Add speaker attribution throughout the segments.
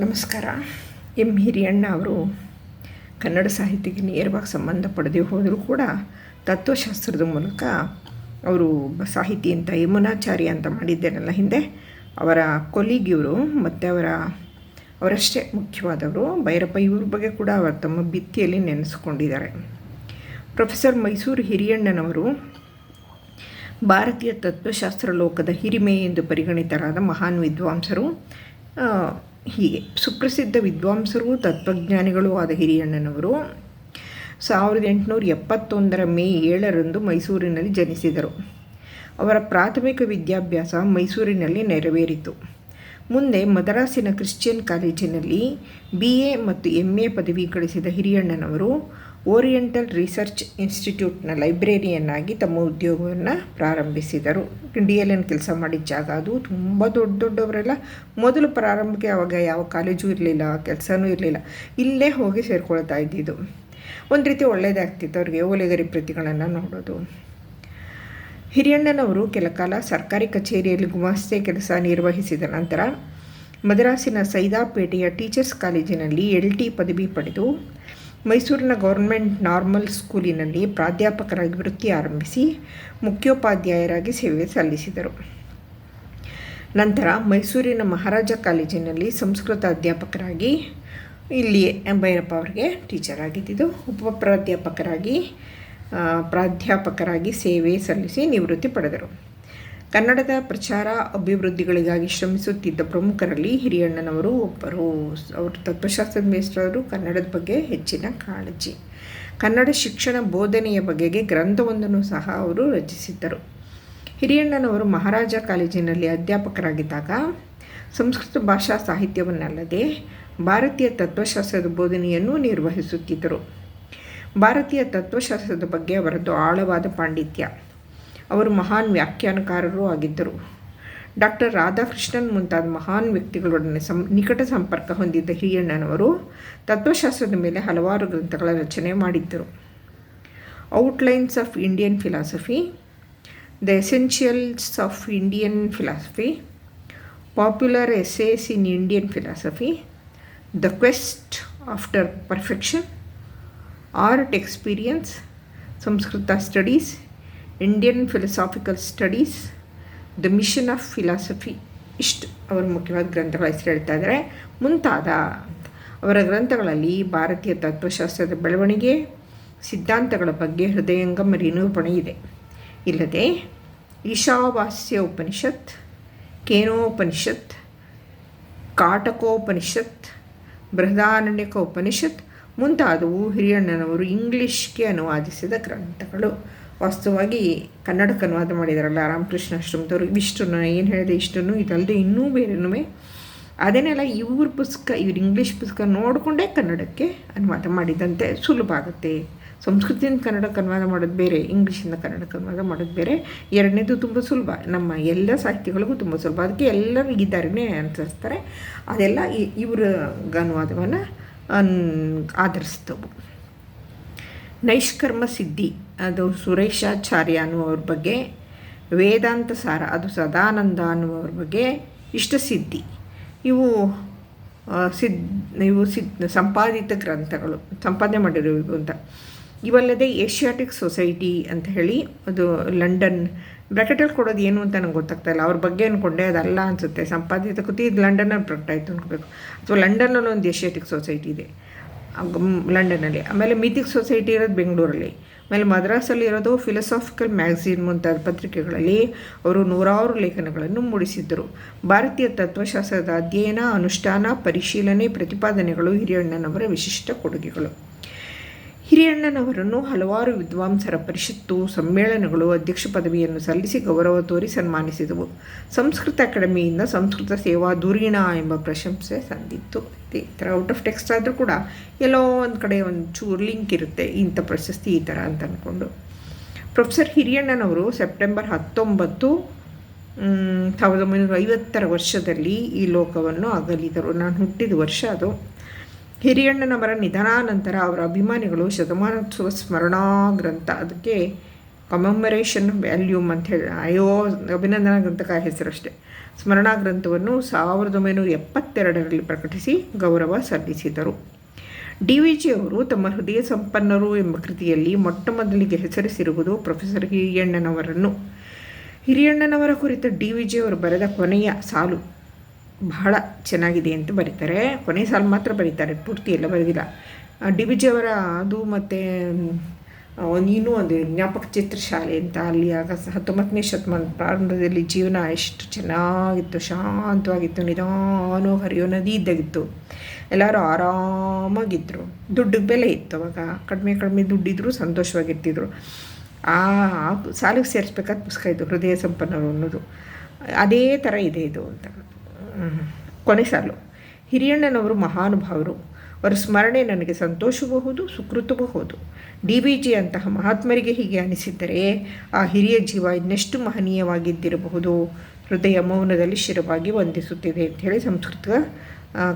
Speaker 1: ನಮಸ್ಕಾರ. ಎಂ. ಹಿರಿಯಣ್ಣ ಅವರು ಕನ್ನಡ ಸಾಹಿತ್ಯಕ್ಕೆ ನೇರವಾಗಿ ಸಂಬಂಧ ಪಡೆದೇ ಹೋದರೂ ಕೂಡ ತತ್ವಶಾಸ್ತ್ರದ ಮೂಲಕ ಅವರು ಸಾಹಿತಿ ಅಂತ ಯಮುನಾಚಾರ್ಯ ಅಂತ ಮಾಡಿದ್ದೇನಲ್ಲ ಹಿಂದೆ. ಅವರ ಕೊಲೀಗ್ ಇವರು ಮತ್ತು ಅವರ, ಅವರಷ್ಟೇ ಮುಖ್ಯವಾದವರು. ಭೈರಪ್ಪ ಇವ್ರ ಬಗ್ಗೆ ಕೂಡ ಅವರು ತಮ್ಮ ಭಿತ್ತಿಯಲ್ಲಿ ನೆನೆಸ್ಕೊಂಡಿದ್ದಾರೆ. ಪ್ರೊಫೆಸರ್ ಮೈಸೂರು ಹಿರಿಯಣ್ಣನವರು ಭಾರತೀಯ ತತ್ವಶಾಸ್ತ್ರ ಲೋಕದ ಹಿರಿಮೆ ಎಂದು ಪರಿಗಣಿತರಾದ ಮಹಾನ್ ವಿದ್ವಾಂಸರು. ಹೀಗೆ. ಸುಪ್ರಸಿದ್ಧ ವಿದ್ವಾಂಸರು, ತತ್ವಜ್ಞಾನಿಗಳು ಆದ ಹಿರಿಯಣ್ಣನವರು ಸಾವಿರದ ಎಂಟುನೂರ ಎಪ್ಪತ್ತೊಂದರ ಮೇ ಏಳರಂದು ಮೈಸೂರಿನಲ್ಲಿ ಜನಿಸಿದರು. ಅವರ ಪ್ರಾಥಮಿಕ ವಿದ್ಯಾಭ್ಯಾಸ ಮೈಸೂರಿನಲ್ಲಿ ನೆರವೇರಿತು. ಮುಂದೆ ಮದರಾಸಿನ ಕ್ರಿಶ್ಚಿಯನ್ ಕಾಲೇಜಿನಲ್ಲಿ ಬಿ ಎ ಮತ್ತು ಎಂ ಎ ಪದವಿ ಗಳಿಸಿದ ಹಿರಿಯಣ್ಣನವರು ಓರಿಯೆಂಟಲ್ ರಿಸರ್ಚ್ ಇನ್ಸ್ಟಿಟ್ಯೂಟ್ನ ಲೈಬ್ರೇರಿಯನ್ನಾಗಿ ತಮ್ಮ ಉದ್ಯೋಗವನ್ನು ಪ್ರಾರಂಭಿಸಿದರು. ಡಿ ಎಲ್ ಎನ್ ಕೆಲಸ ಮಾಡಿದ ಜಾಗ ಅದು. ತುಂಬ ದೊಡ್ಡ ದೊಡ್ಡವರೆಲ್ಲ ಮೊದಲು ಪ್ರಾರಂಭಕ್ಕೆ ಆವಾಗ ಯಾವ ಕಾಲೇಜು ಇರಲಿಲ್ಲ, ಕೆಲಸನೂ ಇರಲಿಲ್ಲ. ಇಲ್ಲೇ ಹೋಗಿ ಸೇರ್ಕೊಳ್ತಾ ಇದ್ದಿದ್ದು. ಒಂದು ರೀತಿ ಒಳ್ಳೆಯದಾಗ್ತಿತ್ತು ಅವ್ರಿಗೆ ಓಲೆಗರಿ ಪ್ರತಿಗಳನ್ನು ನೋಡೋದು. ಹಿರಿಯಣ್ಣನವರು ಕೆಲ ಕಾಲ ಸರ್ಕಾರಿ ಕಚೇರಿಯಲ್ಲಿ ಗುಮಾಸ್ತೆ ಕೆಲಸ ನಿರ್ವಹಿಸಿದ ನಂತರ ಮದ್ರಾಸಿನ ಸೈದಾಪೇಟೆಯ ಟೀಚರ್ಸ್ ಕಾಲೇಜಿನಲ್ಲಿ ಎಲ್ ಟಿ ಪದವಿ ಪಡೆದು ಮೈಸೂರಿನ ಗೌರ್ಮೆಂಟ್ ನಾರ್ಮಲ್ ಸ್ಕೂಲಿನಲ್ಲಿ ಪ್ರಾಧ್ಯಾಪಕರಾಗಿ ವೃತ್ತಿ ಆರಂಭಿಸಿ ಮುಖ್ಯೋಪಾಧ್ಯಾಯರಾಗಿ ಸೇವೆ ಸಲ್ಲಿಸಿದರು. ನಂತರ ಮೈಸೂರಿನ ಮಹಾರಾಜ ಕಾಲೇಜಿನಲ್ಲಿ ಸಂಸ್ಕೃತ ಅಧ್ಯಾಪಕರಾಗಿ ಇಲ್ಲಿಯೇ ಭೈರಪ್ಪ ಅವರಿಗೆ ಟೀಚರ್ ಆಗಿದ್ದಿದ್ದು ಉಪ ಪ್ರಾಧ್ಯಾಪಕರಾಗಿ ಪ್ರಾಧ್ಯಾಪಕರಾಗಿ ಸೇವೆ ಸಲ್ಲಿಸಿ ನಿವೃತ್ತಿ ಪಡೆದರು. ಕನ್ನಡದ ಪ್ರಚಾರ ಅಭಿವೃದ್ಧಿಗಳಿಗಾಗಿ ಶ್ರಮಿಸುತ್ತಿದ್ದ ಪ್ರಮುಖರಲ್ಲಿ ಹಿರಿಯಣ್ಣನವರು ಒಬ್ಬರು. ಅವರು ತತ್ವಶಾಸ್ತ್ರದ ಮೇಷ್ಟ್ರವರು ಕನ್ನಡದ ಬಗ್ಗೆ ಹೆಚ್ಚಿನ ಕಾಳಜಿ. ಕನ್ನಡ ಶಿಕ್ಷಣ ಬೋಧನೆಯ ಬಗೆಗೆ ಗ್ರಂಥವೊಂದನ್ನು ಸಹ ಅವರು ರಚಿಸಿದ್ದರು. ಹಿರಿಯಣ್ಣನವರು ಮಹಾರಾಜ ಕಾಲೇಜಿನಲ್ಲಿ ಅಧ್ಯಾಪಕರಾಗಿದ್ದಾಗ ಸಂಸ್ಕೃತ ಭಾಷಾ ಸಾಹಿತ್ಯವನ್ನಲ್ಲದೆ ಭಾರತೀಯ ತತ್ವಶಾಸ್ತ್ರದ ಬೋಧನೆಯನ್ನು ನಿರ್ವಹಿಸುತ್ತಿದ್ದರು. ಭಾರತೀಯ ತತ್ವಶಾಸ್ತ್ರದ ಬಗ್ಗೆ ಅವರದ್ದು ಆಳವಾದ ಪಾಂಡಿತ್ಯ. ಅವರು ಮಹಾನ್ ವ್ಯಾಖ್ಯಾನಕಾರರೂ ಆಗಿದ್ದರು. ಡಾಕ್ಟರ್ ರಾಧಾಕೃಷ್ಣನ್ ಮುಂತಾದ ಮಹಾನ್ ವ್ಯಕ್ತಿಗಳೊಡನೆ ಸಂ, ನಿಕಟ ಸಂಪರ್ಕ ಹೊಂದಿದ್ದ ಹಿರಿಯಣ್ಣನವರು ತತ್ವಶಾಸ್ತ್ರದ ಮೇಲೆ ಹಲವಾರು ಗ್ರಂಥಗಳ ರಚನೆ ಮಾಡಿದ್ದರು. Outlines of Indian philosophy, the essentials of Indian philosophy, popular essays in Indian philosophy, the quest after perfection, art experience, Sanskrit studies Indian philosophical studies the mission of philosophy ಇಷ್ಟು ಅವರ ಮುಖ್ಯವಾದ ಗ್ರಂಥಗಳ ಹೆಸರು ಹೇಳ್ತಾ ಇದ್ದಾರೆ ಮುಂತಾದ ಅವರ ಗ್ರಂಥಗಳಲ್ಲಿ ಭಾರತೀಯ ತತ್ವಶಾಸ್ತ್ರದ ಬೆಳವಣಿಗೆ, ಸಿದ್ಧಾಂತಗಳ ಬಗ್ಗೆ ಹೃದಯಂಗಮ ನಿರೂಪಣೆ ಇದೆ. ಇಲ್ಲದೆ ಈಶಾವಾಸ್ಯ ಉಪನಿಷತ್, ಕೇನೋಪನಿಷತ್, ಕಾಟಕೋಪನಿಷತ್, ಬೃಹದಾರಣ್ಯಕ ಉಪನಿಷತ್ ಮುಂತಾದವು ಹಿರಿಯಣ್ಣನವರು ಇಂಗ್ಲಿಷ್ಗೆ ಅನುವಾದಿಸಿದ ಗ್ರಂಥಗಳು. ವಾಸ್ತವವಾಗಿ ಕನ್ನಡಕ್ಕೆ ಅನುವಾದ ಮಾಡಿದಾರಲ್ಲ ರಾಮಕೃಷ್ಣ ಆಶ್ರಮದವರು ಇವಿಷ್ಟನ್ನು ಏನು ಹೇಳಿದೆ ಇಷ್ಟನ್ನು ಇದಲ್ಲದೆ ಇನ್ನೂ ಬೇರೆನೂ ಅದನ್ನೆಲ್ಲ ಇವ್ರ ಪುಸ್ತಕ, ಇವ್ರ ಇಂಗ್ಲೀಷ್ ಪುಸ್ತಕ ನೋಡಿಕೊಂಡೇ ಕನ್ನಡಕ್ಕೆ ಅನುವಾದ ಮಾಡಿದಂತೆ ಸುಲಭ ಆಗುತ್ತೆ. ಸಂಸ್ಕೃತಿಯಿಂದ ಕನ್ನಡಕ್ಕೆ ಅನುವಾದ ಮಾಡೋದು ಬೇರೆ ಇಂಗ್ಲೀಷಿಂದ ಕನ್ನಡಕ್ಕೆ ಅನುವಾದ ಮಾಡೋದು ಬೇರೆ. ಎರಡನೇದು ತುಂಬ ಸುಲಭ. ನಮ್ಮ ಎಲ್ಲ ಸಾಹಿತ್ಯಗಳಿಗೂ ತುಂಬ ಸುಲಭ. ಅದಕ್ಕೆ ಎಲ್ಲರೂ ದಾರಿನೇ ಅನುಸರಿಸ್ತಾರೆ. ಅದೆಲ್ಲ ಇವರ ಅನುವಾದವನ್ನು ಆಧರಿಸ್ತವು ನೈಷ್ಕರ್ಮ ಸಿದ್ಧಿ. ಅದು ಸುರೇಶಾಚಾರ್ಯ ಅನ್ನುವವ್ರ ಬಗ್ಗೆ, ವೇದಾಂತ ಸಾರ, ಅದು ಸದಾನಂದ ಅನ್ನುವವ್ರ ಬಗ್ಗೆ ಇಷ್ಟಸಿದ್ಧಿ ಇವು ಸಿದ್ ಇವು ಸಿದ್, ಸಂಪಾದಿತ ಗ್ರಂಥಗಳು, ಸಂಪಾದನೆ ಮಾಡಿರೋದು ಅಂತ. ಇವಲ್ಲದೆ ಏಷ್ಯಾಟಿಕ್ ಸೊಸೈಟಿ ಅಂತ ಹೇಳಿ ಅದು ಲಂಡನ್ ಬ್ರ್ಯಾಕೆಟಲ್ಲಿ ಕೊಡೋದು ಏನು ಅಂತ ನಂಗೆ ಗೊತ್ತಾಗ್ತಾ ಇಲ್ಲ. ಅವ್ರ ಬಗ್ಗೆ ಅಂದ್ಕೊಂಡೆ ಅದಲ್ಲ ಅನಿಸುತ್ತೆ. ಸಂಪಾದಿತ ಕೃತಿ ಇದು ಲಂಡನಲ್ಲಿ ಪ್ರಕಟ ಆಯಿತು ಅನ್ಕೋಬೇಕು. ಅಥವಾ ಲಂಡನಲ್ಲಿ ಒಂದು ಏಷ್ಯಾಟಿಕ್ ಸೊಸೈಟಿ ಇದೆ. ಲಂಡನಲ್ಲಿ ಆಮೇಲೆ ಮಿಥಿಕ್ ಸೊಸೈಟಿ ಇರೋದು ಬೆಂಗಳೂರಲ್ಲಿ. ಆಮೇಲೆ ಮದ್ರಾಸಲ್ಲಿ ಇರೋದು ಫಿಲಸಾಫಿಕಲ್ ಮ್ಯಾಗಝೀನ್ ಮುಂತಾದ ಪತ್ರಿಕೆಗಳಲ್ಲಿ ಅವರು ನೂರಾರು ಲೇಖನಗಳನ್ನು ಮೂಡಿಸಿದ್ದರು. ಭಾರತೀಯ ತತ್ವಶಾಸ್ತ್ರದ ಅಧ್ಯಯನ, ಅನುಷ್ಠಾನ, ಪರಿಶೀಲನೆ, ಪ್ರತಿಪಾದನೆಗಳು ಹಿರಿಯಣ್ಣನವರ ವಿಶಿಷ್ಟ ಕೊಡುಗೆಗಳು. ಹಿರಿಯಣ್ಣನವರನ್ನು ಹಲವಾರು ವಿದ್ವಾಂಸರ ಪರಿಷತ್ತು, ಸಮ್ಮೇಳನಗಳು, ಅಧ್ಯಕ್ಷ ಪದವಿಯನ್ನು ಸಲ್ಲಿಸಿ ಗೌರವ ತೋರಿ ಸನ್ಮಾನಿಸಿದವು. ಸಂಸ್ಕೃತ ಅಕಾಡೆಮಿಯಿಂದ ಸಂಸ್ಕೃತ ಸೇವಾ ಧುರೀಣ ಎಂಬ ಪ್ರಶಂಸೆ ಸಂದಿತ್ತು. ಈ ಥರ ಔಟ್ ಆಫ್ ಟೆಕ್ಸ್ಟ್ ಆದರೂ ಕೂಡ ಎಲ್ಲೋ ಒಂದು ಕಡೆ ಒಂದು ಚೂರು ಲಿಂಕ್ ಇರುತ್ತೆ ಇಂಥ ಪ್ರಶಸ್ತಿ ಈ ಥರ ಅಂತ ಅಂದ್ಕೊಂಡು ಪ್ರೊಫೆಸರ್ ಹಿರಿಯಣ್ಣನವರು ಸೆಪ್ಟೆಂಬರ್ ಹತ್ತೊಂಬತ್ತು ಸಾವಿರದ ಒಂಬೈನೂರ ಐವತ್ತರ ವರ್ಷದಲ್ಲಿ ಈ ಲೋಕವನ್ನು ಅಗಲಿದರು. ನಾನು ಹುಟ್ಟಿದ ವರ್ಷ ಅದು. ಹಿರಿಯಣ್ಣನವರ ನಿಧನಾನಂತರ ಅವರ ಅಭಿಮಾನಿಗಳು ಶತಮಾನೋತ್ಸವ ಸ್ಮರಣಾ ಗ್ರಂಥ ಅದಕ್ಕೆ ಕಮಮರೇಷನ್ ವ್ಯಾಲ್ಯೂಮ್ ಅಂತ ಹೇಳಿ, ಅಯ್ಯೋ, ಅಭಿನಂದನಾ ಗ್ರಂಥಕ ಹೆಸರಷ್ಟೇ. ಸ್ಮರಣಾ ಗ್ರಂಥವನ್ನು ಸಾವಿರದ ಒಂಬೈನೂರ ಎಪ್ಪತ್ತೆರಡರಲ್ಲಿ ಪ್ರಕಟಿಸಿ ಗೌರವ ಸಲ್ಲಿಸಿದರು. ಡಿ ವಿ ಜಿ ಅವರು ತಮ್ಮ ಹೃದಯ ಸಂಪನ್ನರು ಎಂಬ ಕೃತಿಯಲ್ಲಿ ಮೊಟ್ಟ ಮೊದಲಿಗೆ ಹೆಸರಿಸಿರುವುದು ಪ್ರೊಫೆಸರ್ ಹಿರಿಯಣ್ಣನವರನ್ನು. ಹಿರಿಯಣ್ಣನವರ ಕುರಿತ ಡಿ ವಿ ಜಿ ಅವರು ಬರೆದ ಕೊನೆಯ ಸಾಲು. ಬಹಳ ಚೆನ್ನಾಗಿದೆ ಅಂತ ಬರೀತಾರೆ. ಕೊನೆ ಸಾಲು ಮಾತ್ರ ಬರೀತಾರೆ, ಪೂರ್ತಿ ಎಲ್ಲ ಬರೆದಿಲ್ಲ. ಡಿ ವಿ ಜಿ ಅವರ ಅದು ಮತ್ತು ಇನ್ನೂ ಒಂದು ಜ್ಞಾಪಕ ಚಿತ್ರಶಾಲೆ ಅಂತ ಅಲ್ಲಿ ಆಗ ಹತ್ತೊಂಬತ್ತನೇ ಶತಮಾನ ಪ್ರಾರಂಭದಲ್ಲಿ ಜೀವನ ಎಷ್ಟು ಚೆನ್ನಾಗಿತ್ತು, ಶಾಂತವಾಗಿತ್ತು ನಿಧಾನೋ ಹರಿಯೋ ನದಿ ಇದ್ದಾಗಿತ್ತು. ಎಲ್ಲರೂ ಆರಾಮಾಗಿದ್ದರು ದುಡ್ಡಿಗೆ ಬೆಲೆ ಇತ್ತು ಅವಾಗ. ಕಡಿಮೆ ಕಡಿಮೆ ದುಡ್ಡಿದ್ರು, ಸಂತೋಷವಾಗಿರ್ತಿದ್ರು. ಆ ಸಾಲಿಗೆ ಸೇರಿಸ್ಬೇಕಾದ ಪುಸ್ತಕ ಇದು, ಹೃದಯ ಸಂಪನ್ನರು ಅನ್ನೋದು. ಅದೇ ಥರ ಇದೆ ಇದು ಅಂತ. ಕೊನೆ ಸಾಲು ಹಿರಿಯಣ್ಣನವರು ಮಹಾನುಭಾವರು. ಅವರ ಸ್ಮರಣೆ ನನಗೆ ಸಂತೋಷಬಹುದು ಸುಕೃತಬಹುದು ಡಿ ಬಿ ಜಿ ಅಂತಹ ಮಹಾತ್ಮರಿಗೆ ಹೀಗೆ ಅನಿಸಿದ್ದರೆ ಆ ಹಿರಿಯ ಜೀವ ಇನ್ನೆಷ್ಟು ಮಹನೀಯವಾಗಿದ್ದಿರಬಹುದು. ಹೃದಯ ಮೌನದಲ್ಲಿ ಶಿರವಾಗಿ ವಂದಿಸುತ್ತಿದೆ ಅಂಥೇಳಿ ಸಂಸ್ಕೃತ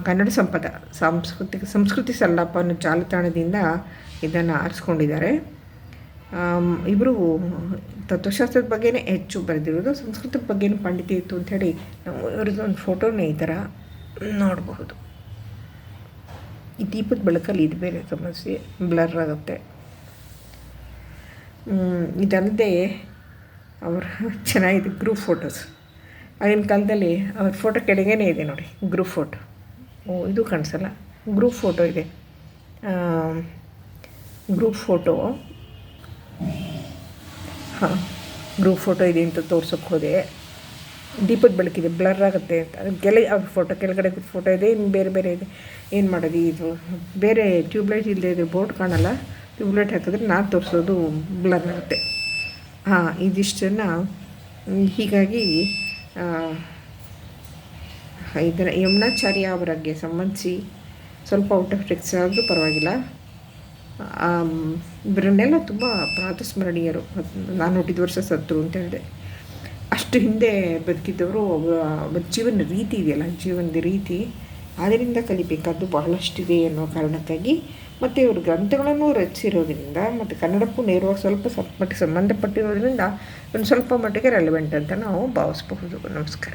Speaker 1: ಕನ್ನಡ ಸಂಪದ, ಸಾಂಸ್ಕೃತಿಕ, ಸಂಸ್ಕೃತಿ ಸಲ್ಲಾಪ ಅನ್ನೋ ಜಾಲತಾಣದಿಂದ ಇದನ್ನು ಆರಿಸ್ಕೊಂಡಿದ್ದಾರೆ. ಇಬ್ಬರು ತತ್ವಶಾಸ್ತ್ರದ ಬಗ್ಗೆನೇ ಹೆಚ್ಚು ಬರೆದಿರೋದು, ಸಂಸ್ಕೃತದ ಬಗ್ಗೆನೂ ಪಾಂಡಿತ್ಯ ಇತ್ತು ಅಂಥೇಳಿ ನಾವು ಇವ್ರದ್ದು ಒಂದು ಫೋಟೋನೇ ಈ ಥರ ನೋಡಬಹುದು. ಈ ದೀಪದ ಬೆಳಕಲ್ಲಿ ಇದು ಬೇರೆ ಸಮಸ್ಯೆ, ಬ್ಲರ್ ಆಗುತ್ತೆ. ಇದಲ್ಲದೆ ಅವರ ಚೆನ್ನಾಗಿದೆ ಗ್ರೂಪ್ ಫೋಟೋಸ್. ಆಗಿನ ಕಾಲದಲ್ಲಿ ಅವ್ರ ಫೋಟೋ ಕೆಳಗೇ ಇದೆ ನೋಡಿ, ಗ್ರೂಪ್ ಫೋಟೋ. ಓ, ಇದು ಕಾಣಿಸಲ್ಲ. ಗ್ರೂಪ್ ಫೋಟೋ ಇದೆ. ಗ್ರೂಪ್ ಫೋಟೋ ಹಾಂ ಗ್ರೂಪ್ ಫೋಟೋ ಇದೆ ಅಂತ ತೋರ್ಸೋಕ್ಕೆ ಹೋದೆ. ದೀಪದ ಬೆಳಕಿದೆ ಬ್ಲರ್ ಆಗುತ್ತೆ ಅಂತ. ಕೆಳಗೆ ಅವ್ರ ಫೋಟೋ ಕೆಳಗಡೆ ಫೋಟೋ ಇದೆ, ಇನ್ನು ಬೇರೆ ಬೇರೆ ಇದೆ. ಏನು ಮಾಡೋದು ಇದು? ಬೇರೆ ಟ್ಯೂಬ್ಲೈಟ್ ಇಲ್ಲದೆ ಇದ್ರೆ ಬೋರ್ಡ್ ಕಾಣಲ್ಲ. ಟ್ಯೂಬ್ಲೈಟ್ ಹಾಕಿದ್ರೆ ನಾನು ತೋರಿಸೋದು ಬ್ಲರ್ ಆಗುತ್ತೆ. ಹಾಂ ಇದಿಷ್ಟನ್ನು ಹೀಗಾಗಿ ಇದನ್ನು ಯಮುನಾಚಾರ್ಯ ಅವರಿಗೆ ಸಂಬಂಧಿಸಿ ಸ್ವಲ್ಪ ಔಟ್ ಆಫ್ ಟೆಕ್ಸ್ ಆದರೂ ಪರವಾಗಿಲ್ಲ. ಇವರನ್ನೆಲ್ಲ ತುಂಬ ಪ್ರಾತಸ್ಮರಣೀಯರು ನಾನು ಹುಟ್ಟಿದ ವರ್ಷ ಸತ್ತು ಅಂತ ಹೇಳಿದೆ. ಅಷ್ಟು ಹಿಂದೆ ಬದುಕಿದ್ದವರು ಒಬ್ಬ ಜೀವನ ರೀತಿ ಇದೆಯಲ್ಲ, ಜೀವನದ ರೀತಿ. ಅದರಿಂದ ಕಲಿಬೇಕಾದ್ದು ಬಹಳಷ್ಟಿದೆ ಅನ್ನೋ ಕಾರಣಕ್ಕಾಗಿ ಮತ್ತು ಇವರು ಗ್ರಂಥಗಳನ್ನು ರಚಿಸಿರೋದ್ರಿಂದ ಮತ್ತು ಕನ್ನಡಕ್ಕೂ ನೇರವಾಗಿ ಸ್ವಲ್ಪ ಸ್ವಲ್ಪ ಮಟ್ಟಿಗೆ ಸಂಬಂಧಪಟ್ಟಿರೋದ್ರಿಂದ ಒಂದು ಸ್ವಲ್ಪ ಮಟ್ಟಿಗೆ ರೆಲೆವೆಂಟ್ ಅಂತ ನಾವು ಭಾವಿಸ್ಬಹುದು. ನಮಸ್ಕಾರ.